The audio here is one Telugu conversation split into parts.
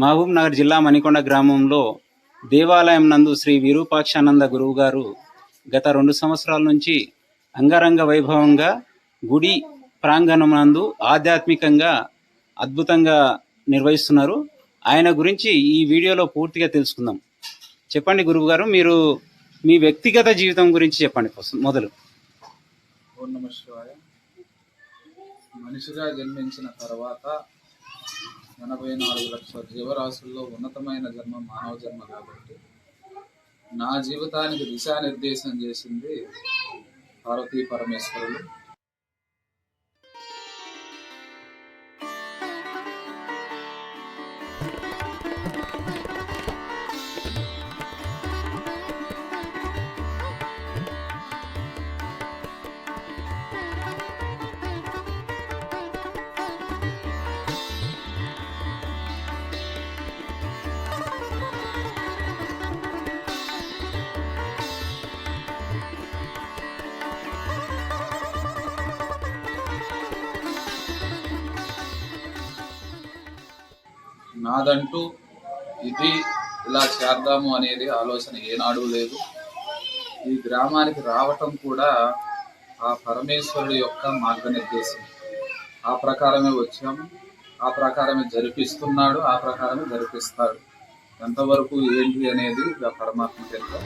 మహబూబ్ నగర్ జిల్లా మణికొండ గ్రామంలో దేవాలయం నందు శ్రీ విరూపాక్షానంద గురువు గారు గత రెండు సంవత్సరాల నుంచి అంగరంగ వైభవంగా గుడి ప్రాంగణం నందు ఆధ్యాత్మికంగా అద్భుతంగా నిర్వహిస్తున్నారు. ఆయన గురించి ఈ వీడియోలో పూర్తిగా తెలుసుకుందాం. చెప్పండి గురువు గారు మీరు మీ వ్యక్తిగత జీవితం గురించి చెప్పండి మొదలు. మనిషిగా జన్మించిన తర్వాత ఎనభై నాలుగు లక్షల జీవరాశుల్లో ఉన్నతమైన జన్మ మానవ జన్మ కాబట్టి నా జీవితానికి దిశానిర్దేశం చేసింది పార్వతీ పరమేశ్వరులు. నాదంటూ ఇది ఇలా చేద్దాము అనేది ఆలోచన ఏనాడు లేదు. ఈ గ్రామానికి రావటం కూడా ఆ పరమేశ్వరుడు యొక్క మార్గనిర్దేశం. ఆ ప్రకారమే వచ్చాము ఆ ప్రకారమే జరిపిస్తున్నాడు ఆ ప్రకారమే జరిపిస్తాడు. ఎంతవరకు ఏంటి అనేది ఇక పరమాత్మ తెలుసు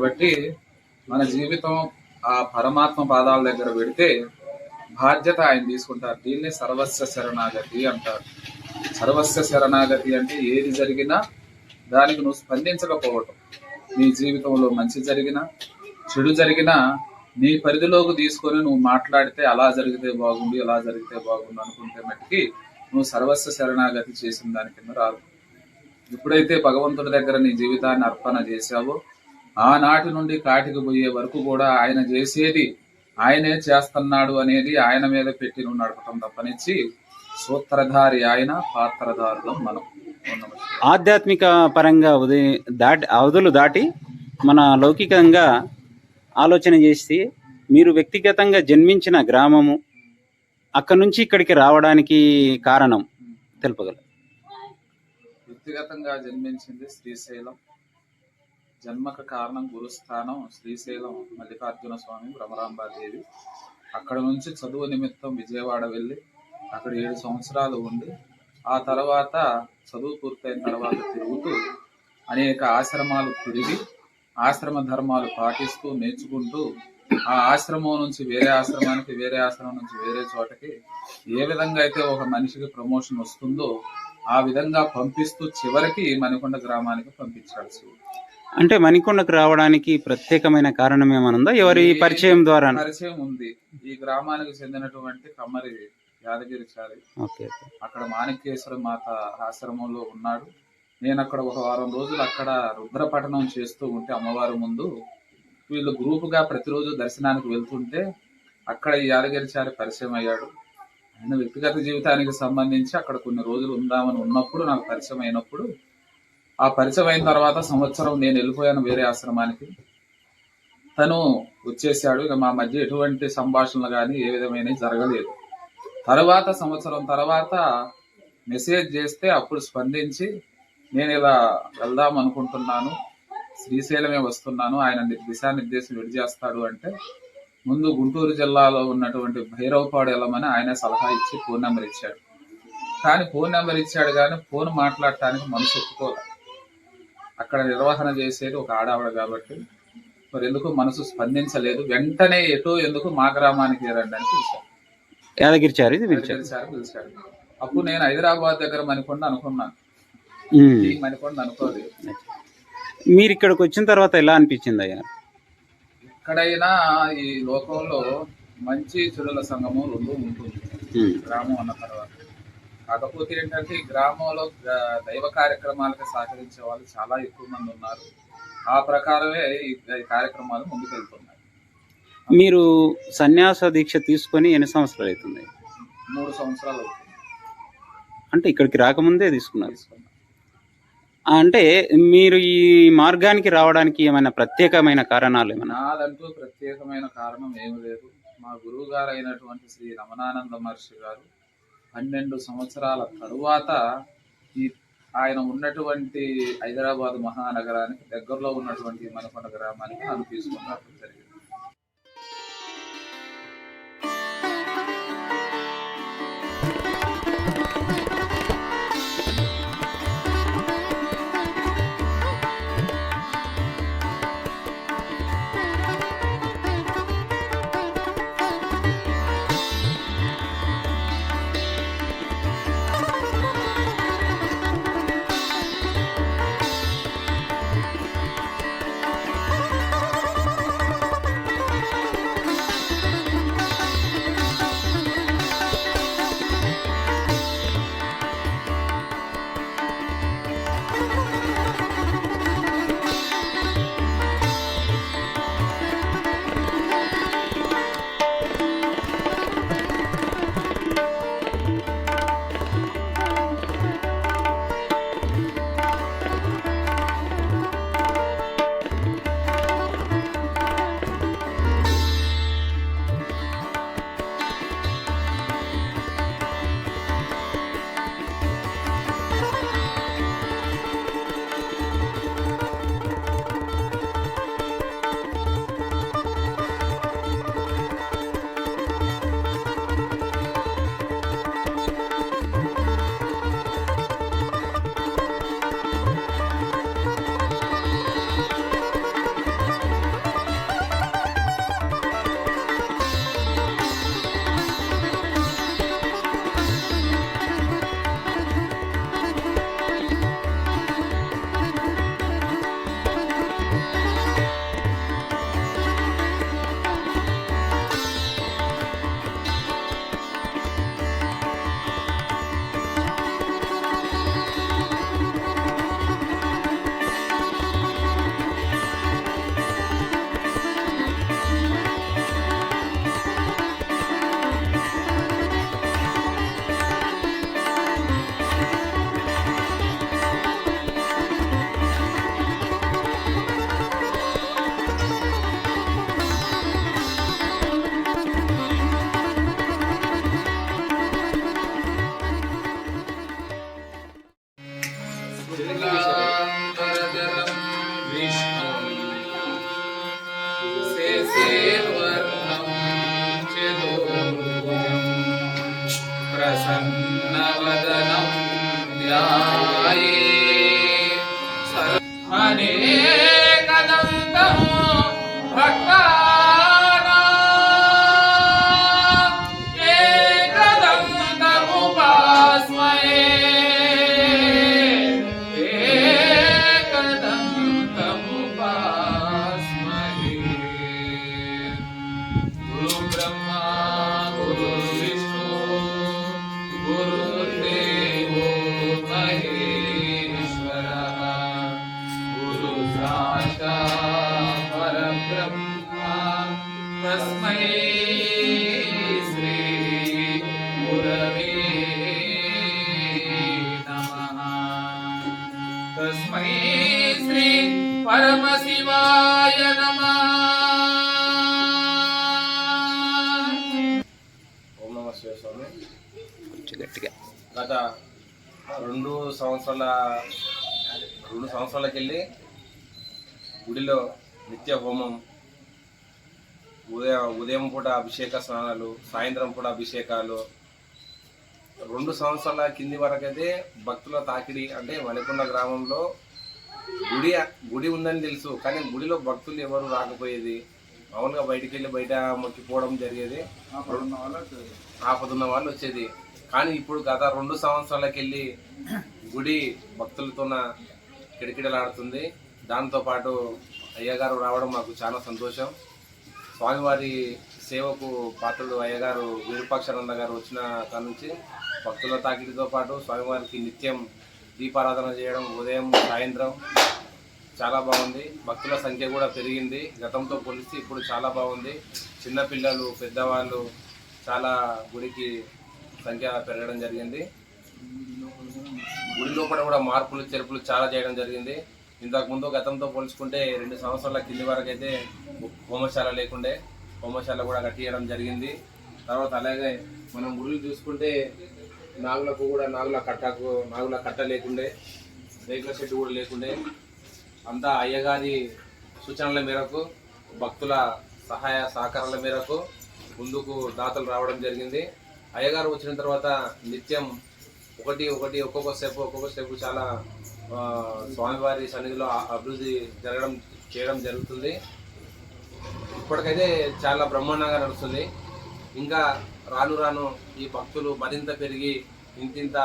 కాబట్టి మన జీవితం ఆ పరమాత్మ పాదాల దగ్గర పెడితే బాధ్యత ఆయన తీసుకుంటారు. దీన్ని సర్వస్వ శరణాగతి అంటారు. సర్వస్వ శరణాగతి అంటే ఏది జరిగినా దానికి నువ్వు స్పందించకపోవటం. నీ జీవితంలో మంచి జరిగినా చెడు జరిగినా నీ పరిధిలోకి తీసుకొని నువ్వు మాట్లాడితే అలా జరిగితే బాగుండు ఇలా జరిగితే బాగుండు అనుకుంటే మట్టికి నువ్వు సర్వస్వ శరణాగతి చేసిన దాని కింద రాదు. ఎప్పుడైతే భగవంతుడి దగ్గర నీ జీవితాన్ని అర్పణ చేశావో ఆనాటి నుండి కాటికి పోయే వరకు కూడా ఆయన చేసేది ఆయనే చేస్తున్నాడు అనేది ఆయన మీద పెట్టి నడపటం తప్పనిచ్చి సూత్రధారి ఆయన పాత్రధారులం మనం. ఆధ్యాత్మిక పరంగా ఉదయ దాటి అవధులు దాటి మన లౌకికంగా ఆలోచన చేసి మీరు వ్యక్తిగతంగా జన్మించిన గ్రామము అక్కడ నుంచి ఇక్కడికి రావడానికి కారణం తెలుపగలరు వ్యక్తిగతంగా జన్మించింది శ్రీశైలం జన్మకు కారణం గురుస్థానం శ్రీశైలం మల్లికార్జున స్వామి భ్రమరాంబాదేవి అక్కడ నుంచి చదువు నిమిత్తం విజయవాడ వెళ్ళి అక్కడ ఏడు సంవత్సరాలు ఉండి ఆ తర్వాత చదువు పూర్తయిన తర్వాత తిరుగుతూ అనేక ఆశ్రమాలు తిరిగి ఆశ్రమ ధర్మాలు పాటిస్తూ నేర్చుకుంటూ ఆ ఆశ్రమం నుంచి వేరే ఆశ్రమానికి వేరే ఆశ్రమం నుంచి వేరే చోటకి ఏ విధంగా అయితే ఒక మనిషికి ప్రమోషన్ వస్తుందో ఆ విధంగా పంపిస్తూ చివరికి మణికొండ గ్రామానికి పంపించాల్సి అంటే మణికొండకు రావడానికి ప్రత్యేకమైన కారణం ఏమైనా ఉందా ఎవరి పరిచయం ద్వారా? పరిచయం ఉంది. ఈ గ్రామానికి చెందినటువంటి కమ్మరి యాదగిరిచారి ఓకే ఓకే. అక్కడ మాణిక్యేశ్వర మాత ఆశ్రమంలో ఉన్నాడు. నేను అక్కడ ఒక వారం రోజులు అక్కడ రుద్రపఠనం చేస్తూ ఉంటే అమ్మవారి ముందు వీళ్ళు గ్రూపుగా ప్రతిరోజు దర్శనానికి వెళ్తుంటే అక్కడ ఈ యాదగిరిచారి పరిచయం అయ్యాడు. ఆయన వ్యక్తిగత జీవితానికి సంబంధించి అక్కడ కొన్ని రోజులు ఉందామని ఉన్నప్పుడు నాకు పరిచయం అయినప్పుడు ఆ పరిచయం అయిన తర్వాత సంవత్సరం నేను వెళ్ళిపోయాను వేరే ఆశ్రమానికి. తను వచ్చేసాడు ఇక మా మధ్య ఎటువంటి సంభాషణలు కానీ ఏ విధమైన జరగలేదు. తర్వాత సంవత్సరం తర్వాత మెసేజ్ చేస్తే అప్పుడు స్పందించి నేను ఇలా వెళ్దాం అనుకుంటున్నాను. శ్రీశైలమే వస్తున్నాను. ఆయన దిశానిర్దేశం విడి చేస్తాడు అంటే ముందు గుంటూరు జిల్లాలో ఉన్నటువంటి భైరవపాడు వెళ్ళమని ఆయన సలహా ఇచ్చి ఫోన్ నెంబర్ ఇచ్చాడు. కానీ ఫోన్ నెంబర్ ఇచ్చాడు కానీ ఫోన్ మాట్లాడటానికి మనసు ఒప్పుకోలేదు అక్కడ నిర్వహణ చేసేది ఒక ఆడావిడ కాబట్టి మరి ఎందుకు మనసు స్పందించలేదు. వెంటనే ఎటో ఎందుకు మా గ్రామానికి రండి అని పిలిచారు. యాదగిరిచారు ఇది పిలిచారు పిలిచారు. అప్పుడు నేను హైదరాబాద్ దగ్గర మణికొండ అనుకున్నాను. ఈ మణికొండ అనుకోలేదు. మీరు ఇక్కడికి వచ్చిన తర్వాత ఎలా అనిపించింది అయ్యా? ఎక్కడైనా ఈ లోకంలో మంచి చెడుల సంఘము రెండు ఉంటుంది. గ్రామం అన్న తర్వాత. కాకపోతే ఏంటంటే ఈ గ్రామంలో దైవ కార్యక్రమాలకు సహకరించే వాళ్ళు చాలా ఎక్కువ మంది ఉన్నారు. ఆ ప్రకారమే ఈ కార్యక్రమాలు ముందుకెళ్తున్నాయి. మీరు సన్యాస దీక్ష తీసుకొని ఎన్ని సంవత్సరాలు అవుతుంది? మూడు సంవత్సరాలు అవుతుంది. అంటే ఇక్కడికి రాకముందే తీసుకున్నారు. తీసుకున్నాం. అంటే మీరు ఈ మార్గానికి రావడానికి ఏమైనా ప్రత్యేకమైన కారణాలు ఏమైనా? నాదంటూ ప్రత్యేకమైన కారణం ఏమి లేదు. మా గురువు గారు అయినటువంటి శ్రీ రమణానంద మహర్షి గారు పన్నెండు సంవత్సరాల తరువాత ఈ ఆయన ఉన్నటువంటి హైదరాబాద్ మహానగరానికి దగ్గరలో ఉన్నటువంటి మనకొండ గ్రామానికి నన్ను తీసుకున్నట్టు జరిగింది గట్టిగా. గత రెండు సంవత్సరాల రెండు సంవత్సరాలకి వెళ్ళి గుడిలో నిత్య హోమం ఉదయం ఉదయం పూట అభిషేక స్నానాలు సాయంత్రం పూట అభిషేకాలు రెండు సంవత్సరాల కింది వరకు అయితే భక్తుల తాకిడి అంటే మణికొండ గ్రామంలో గుడి గుడి ఉందని తెలుసు కానీ గుడిలో భక్తులు ఎవరు రాకపోయేది? మామూలుగా బయటికి వెళ్ళి బయట మొక్కిపోవడం జరిగేది. ఆపదున్న వాళ్ళు వచ్చేది కానీ ఇప్పుడు గత రెండు సంవత్సరాలకెళ్ళి గుడి భక్తులతోన కిటకిటలాడుతుంది. దాంతోపాటు అయ్యగారు రావడం మాకు చాలా సంతోషం. స్వామివారి సేవకు పాత్రుడు అయ్యగారు విరూపాక్షానంద గారు వచ్చిన కాడ నుంచి భక్తుల తాకిడితో పాటు స్వామివారికి నిత్యం దీపారాధన చేయడం ఉదయం సాయంత్రం చాలా బాగుంది. భక్తుల సంఖ్య కూడా పెరిగింది. గతంతో పోలిస్తే ఇప్పుడు చాలా బాగుంది. చిన్నపిల్లలు పెద్దవాళ్ళు చాలా గుడికి సంఖ్య పెరగడం జరిగింది. గుడి లోపల కూడా మార్పులు చెరుపులు చాలా చేయడం జరిగింది. ఇంతకు ముందు గతంతో పోల్చుకుంటే రెండు సంవత్సరాల కింది వరకు అయితే హోమశాల లేకుండే హోమశాల కూడా కట్టియడం జరిగింది. తర్వాత అలాగే మనం గుళ్ళు చూసుకుంటే నాగులకు కూడా నాగుల కట్టకు నాగుల కట్ట లేకుండే రేకుల షెడ్ కూడా లేకుండే. అంతా అయ్యగారి సూచనల మేరకు భక్తుల సహాయ సహకారాల మేరకు ముందుకు దాతలు రావడం జరిగింది. అయ్యగారు వచ్చిన తర్వాత నిత్యం ఒకటి ఒకటి ఒక్కొక్క స్టెప్ ఒక్కొక్క స్టెప్ చాలా స్వామివారి సన్నిధిలో అభివృద్ధి జరగడం చేయడం జరుగుతుంది. ఇప్పటికైతే చాలా బ్రహ్మాండంగా నడుస్తుంది. ఇంకా రాను రాను ఈ భక్తులు మరింత పెరిగి ఇంతింత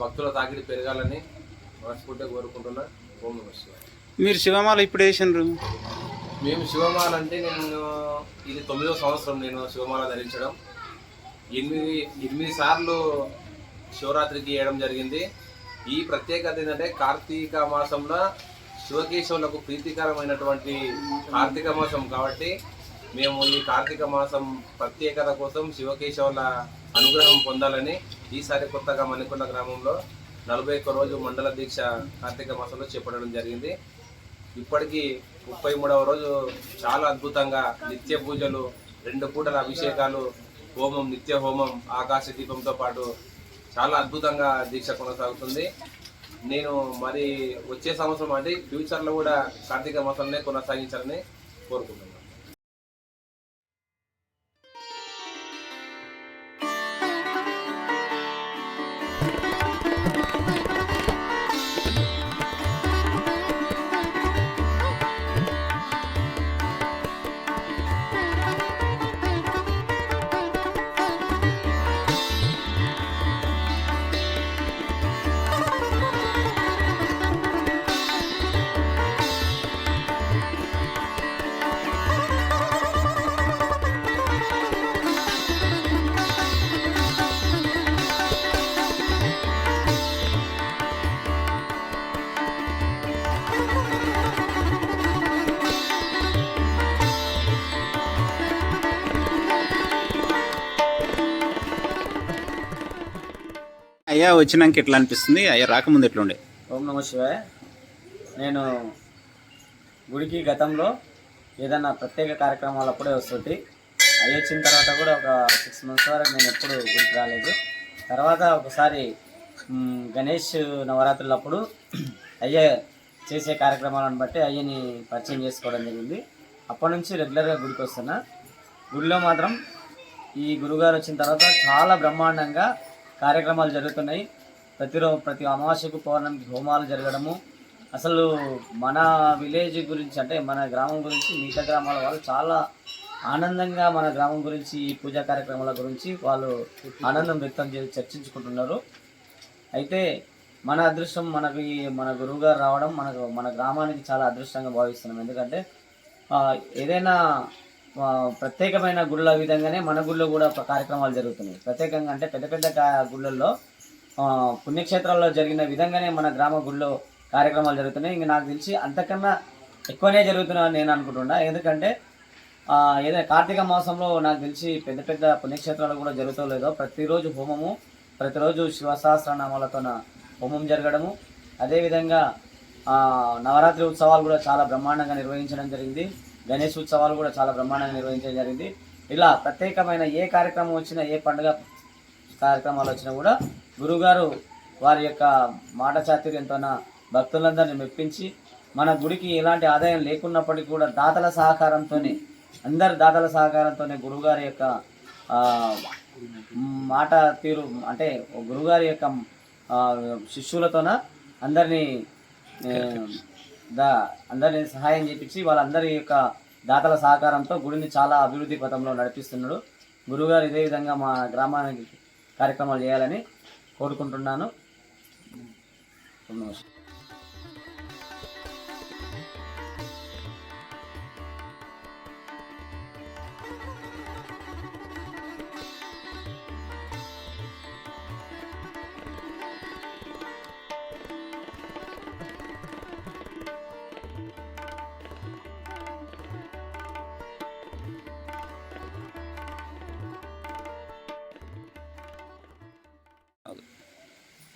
భక్తుల తాకిడి పెరగాలని మనస్ఫూర్తిగా కోరుకుంటున్నా. ఓం నమః మీరు శివమాల ఇప్పుడు వేసినారు? మేము శివమాల అంటే నేను ఇది తొమ్మిదో సంవత్సరం నేను శివమాల ధరించడం. ఎనిమిది ఎనిమిది సార్లు శివరాత్రికి వేయడం జరిగింది. ఈ ప్రత్యేకత ఏంటంటే కార్తీక మాసంలో శివకేశవులకు ప్రీతికరమైనటువంటి కార్తీక మాసం కాబట్టి మేము ఈ కార్తీక మాసం ప్రత్యేకత కోసం శివకేశవుల అనుగ్రహం పొందాలని ఈసారి కొత్తగా మణికొండ గ్రామంలో నలభై ఒక్క రోజు మండల దీక్ష కార్తీక మాసంలో చేపట్టడం జరిగింది. ఇప్పటికీ ముప్పై మూడవ రోజు చాలా అద్భుతంగా నిత్య పూజలు రెండు పూటల అభిషేకాలు హోమం నిత్య హోమం ఆకాశ దీపంతో పాటు చాలా అద్భుతంగా దీక్ష కొనసాగుతుంది. నేను మరి వచ్చే సంవత్సరం అంటే ఫ్యూచర్లో కూడా కార్తీక మాసంలోనే కొనసాగించాలని కోరుకుంటున్నాను. అయ్యా వచ్చినాక ఎట్లా అనిపిస్తుంది. అయ్యా రాకముందు ఎట్లుండే? ఓం నమ శివాయ. నేను గుడికి గతంలో ఏదైనా ప్రత్యేక కార్యక్రమాలు అప్పుడే వస్తుంది అవి వచ్చిన తర్వాత కూడా ఒక సిక్స్ మంత్స్ వరకు నేను ఎప్పుడు గుడికి రాలేదు. తర్వాత ఒకసారి గణేష్ నవరాత్రులప్పుడు అయ్య చేసే కార్యక్రమాలను బట్టి అయ్యని పరిచయం చేసుకోవడం జరిగింది. అప్పటి నుంచి రెగ్యులర్గా గుడికి వస్తున్నా. గుడిలో మాత్రం ఈ గురుగారు వచ్చిన తర్వాత చాలా బ్రహ్మాండంగా కార్యక్రమాలు జరుగుతున్నాయి. ప్రతిరోజు ప్రతి అమావాస్యకు పౌర్ణమికి హోమాలు జరగడము. అసలు మన విలేజ్ గురించి అంటే మన గ్రామం గురించి మిగతా గ్రామాల వాళ్ళు చాలా ఆనందంగా మన గ్రామం గురించి ఈ పూజా కార్యక్రమాల గురించి వాళ్ళు ఆనందం వ్యక్తం చేసి చర్చించుకుంటున్నారు. అయితే మన అదృష్టం మనకి మన గురువు గారు రావడం మనకు మన గ్రామానికి చాలా అదృష్టంగా భావిస్తున్నాం. ఎందుకంటే ఏదైనా ప్రత్యేకమైన గుళ్ళ విధంగానే మన గుళ్ళో కూడా కార్యక్రమాలు జరుగుతున్నాయి. ప్రత్యేకంగా అంటే పెద్ద పెద్ద గుళ్ళల్లో పుణ్యక్షేత్రాల్లో జరిగిన విధంగానే మన గ్రామ గుళ్ళో కార్యక్రమాలు జరుగుతున్నాయి. ఇంకా నాకు తెలిసి అంతకన్నా ఎక్కువనే జరుగుతున్నాయని నేను అనుకుంటున్నా. ఎందుకంటే ఏదైనా కార్తీక మాసంలో నాకు తెలిసి పెద్ద పెద్ద పుణ్యక్షేత్రాలు కూడా జరుగుతూ లేదో ప్రతిరోజు హోమము ప్రతిరోజు శివసహస్రనామాలతో హోమం జరగడము అదేవిధంగా నవరాత్రి ఉత్సవాలు కూడా చాలా బ్రహ్మాండంగా నిర్వహించడం జరిగింది. గణేష్ ఉత్సవాలు కూడా చాలా బ్రహ్మాండంగా నిర్వహించడం జరిగింది. ఇలా ప్రత్యేకమైన ఏ కార్యక్రమం వచ్చినా ఏ పండుగ కార్యక్రమాలు వచ్చినా కూడా గురుగారు వారి యొక్క మాట చాతుర్యంతోన భక్తులందరినీ మెప్పించి మన గుడికి ఎలాంటి ఆదాయం లేకున్నప్పటికీ కూడా దాతల సహకారంతోనే అందరి దాతల సహకారంతోనే గురుగారి యొక్క మాట తీరు అంటే గురుగారి యొక్క శిష్యులతోన అందరినీ దా అందరిని సహాయం చేపించి వాళ్ళందరి యొక్క దాతల సహకారంతో గుడిని చాలా అభివృద్ధి పథంలో నడిపిస్తున్నాడు. గురువుగారు ఇదే విధంగా మా గ్రామానికి కార్యక్రమాలు చేయాలని కోరుకుంటున్నాను. నమస్కారం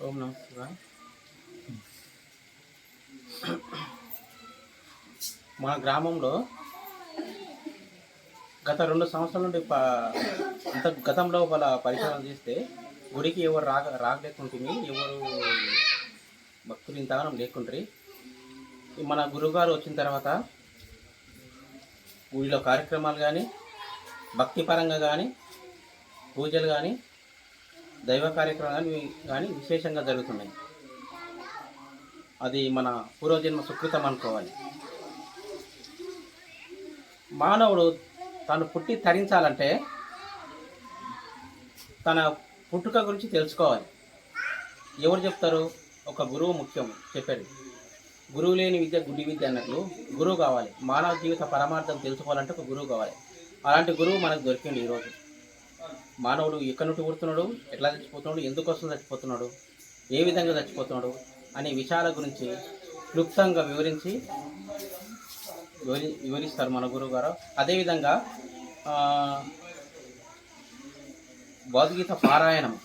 ఓం నమ శివాయ. మా గ్రామంలో గత రెండు సంవత్సరాల నుండి అంత గతంలో వాళ్ళ పరిశీలన చేస్తే గుడికి ఎవరు రాక రాకలేకుంటుంది ఎవరు భక్తులు ఇంతగానం లేకుండ్రి. మన గురువుగారు వచ్చిన తర్వాత గుడిలో కార్యక్రమాలు కానీ భక్తిపరంగా కానీ పూజలు కానీ దైవ కార్యక్రమాలు కానీ కానీ విశేషంగా జరుగుతున్నాయి. అది మన పూర్వజన్మ సుకృతం అనుకోవాలి. మానవుడు తను పుట్టి తరించాలంటే తన పుట్టుక గురించి తెలుసుకోవాలి. ఎవరు చెప్తారు? ఒక గురువు ముఖ్యం చెప్పారు గురువు లేని విద్య గుడి విద్య అన్నట్లు గురువు కావాలి. మానవ జీవిత పరమార్థం తెలుసుకోవాలంటే ఒక గురువు కావాలి. అలాంటి గురువు మనకు దొరికింది ఈరోజు. మానవుడు ఎక్కడి నుండి పుడుతున్నాడు? ఎట్లా చచ్చిపోతున్నాడు? ఎందుకు చచ్చిపోతున్నాడు? ఏ విధంగా చచ్చిపోతున్నాడు? అనే విషయాల గురించి క్లుప్తంగా వివరించి వివరి వివరిస్తారు మన గురువు గారు. అదేవిధంగా భగవద్గీత పారాయణం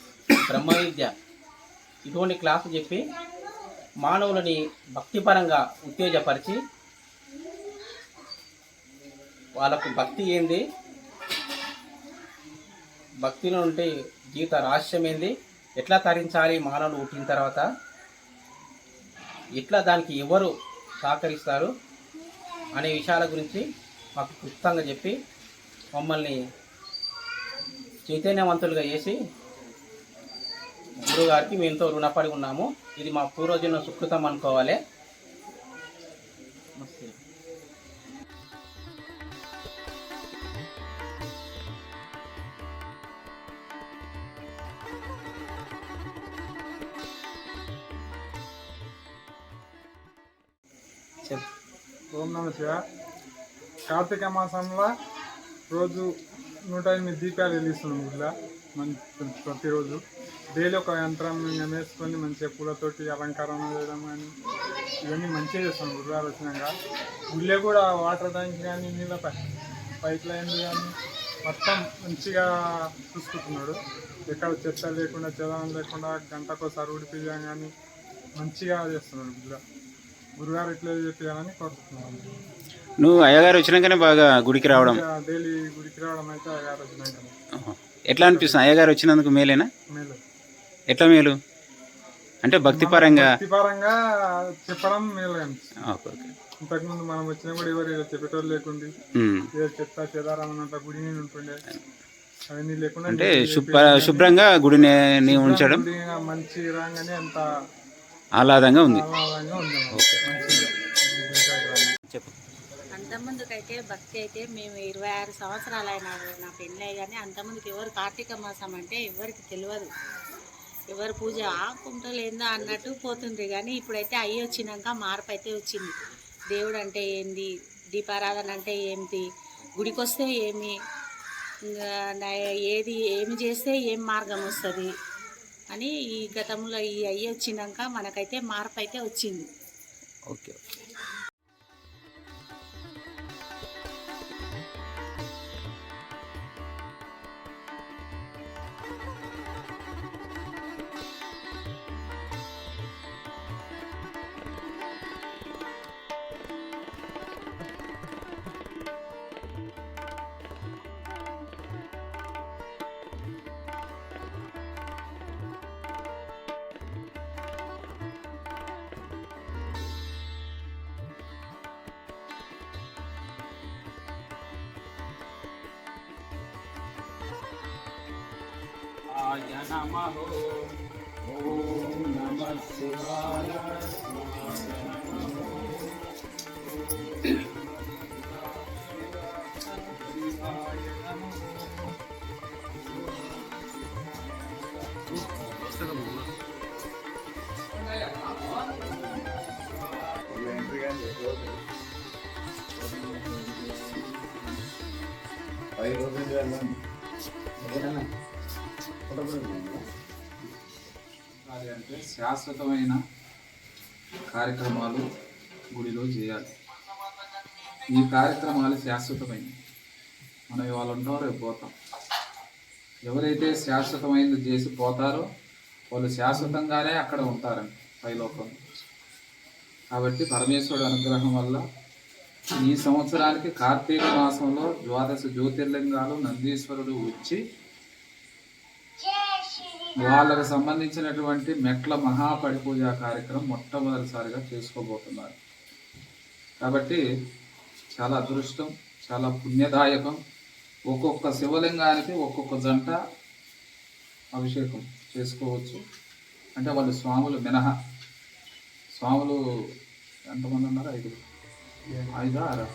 బ్రహ్మ విద్య ఇటువంటి క్లాసు చెప్పి మానవులని భక్తిపరంగా ఉత్తేజపరిచి వాళ్ళకు భక్తి ఏంది? భక్తిలో ఉంటే జీవిత రహస్యం ఏంది ఎట్లా తరించాలి మానవులు పుట్టిన తర్వాత? ఎట్లా దానికి ఎవరు సహకరిస్తారు? అనే విషయాల గురించి మాకు క్లుప్తంగా చెప్పి మమ్మల్ని చైతన్యవంతులుగా చేసి గురువుగారికి మేము ఎంతో రుణపడి ఉన్నాము. ఇది మా పూర్వజన్మ సుకృతం అనుకోవాలి. ఓం నమ శివ. కార్తీక మాసంలో రోజు నూట ఎనిమిది దీపాలు వెలిగిస్తున్నాం గుడిలో మంచి ప్రతిరోజు. డైలీ ఒక యంత్రం వేసుకొని మంచిగా పూలతోటి అలంకరణ చేయడం కానీ ఇవన్నీ మంచిగా చేస్తాం గుడిలో వచ్చినాక గుళ్ళే కూడా వాటర్ ట్యాంక్ కానీ నీళ్ళ పై పైప్ లైన్ కానీ మొత్తం మంచిగా చూసుకుంటున్నాడు. ఎక్కడ చెత్త లేకుండా చెదానం లేకుండా గంటకోసారి ఉడిపియడం కానీ మంచిగా చేస్తున్నాడు గుడిలో గురుగారు ఇట్లా చెప్పాలని కోరుతున్నాను నువ్వు అయ్యగారు వచ్చినాకనే బాగా గుడికి రావడం. డైలీ గుడికి రావడం అయితే గారు వచ్చినాక. ఎట్లా అనిపిస్తుంది? అయ్యగారు వచ్చినందుకు మేలేనా? మేలు. ఎట్లా మేలు? అంటే భక్తిపరంగా భక్తిపరంగా చెప్పడం మేలు ఓకే ఓకే. ఇంతకుముందు మనం వచ్చినా కూడా ఎవరు ఏదో చెప్పేటోళ్ళు లేకుండి. ఉమ్. ఏ చెత్త చెదారం అన్నట్టు గుడి నేను ఉంటుండే. అవన్నీ లేకుండా అంటే శుభ్ర శుభ్రంగా గుడిని ఉంచడం. మంచి రాగానే అంత ఆహ్లాదంగా ఉంది. ఆహ్లాదంగా చెప్పు అంతకుముందుకైతే భక్తి అయితే మేము ఇరవై ఆరు సంవత్సరాలు అయినా నా పెళ్ళి కానీ అంతకుముందుకు ఎవరు కార్తీక మాసం అంటే ఎవరికి తెలియదు. ఎవరు పూజ ఆకుంటలు ఏందో అన్నట్టు పోతుంది కానీ ఇప్పుడైతే అయ్యి వచ్చినాక మార్పు అయితే వచ్చింది. దేవుడు అంటే ఏంది? దీపారాధన అంటే ఏంటి? గుడికి వస్తే ఏమి ఏది? ఏమి చేస్తే ఏం మార్గం వస్తుంది? అని ఈ గతంలో ఈ అయ్యి వచ్చినాక మనకైతే మార్పు అయితే వచ్చింది. ఓకే ఓకే శాశ్వతమైన కార్యక్రమాలు గుడిలో చేయాలి. ఈ కార్యక్రమాలు శాశ్వతమైనవి. మనం ఇవాళ ఉంటాం రేపు పోతాం. ఎవరైతే శాశ్వతమైనది చేసి పోతారో వాళ్ళు శాశ్వతంగానే అక్కడ ఉంటారండి పైలోకంలో కాబట్టి పరమేశ్వరుడు అనుగ్రహం వల్ల ఈ సంవత్సరానికి కార్తీక మాసంలో ద్వాదశ జ్యోతిర్లింగాలు నందీశ్వరుడు వచ్చి వాళ్ళకు సంబంధించినటువంటి మెట్ల మహాపడిపూజ కార్యక్రమం మొట్టమొదటిసారిగా చేసుకోబోతున్నారు. కాబట్టి చాలా అదృష్టం చాలా పుణ్యదాయకం. ఒక్కొక్క శివలింగానికి ఒక్కొక్క జంట అభిషేకం చేసుకోవచ్చు. అంటే వాళ్ళు స్వాములు మినహా. స్వాములు ఎంతమంది ఉన్నారు? ఐదు. ఐదు ఆరు?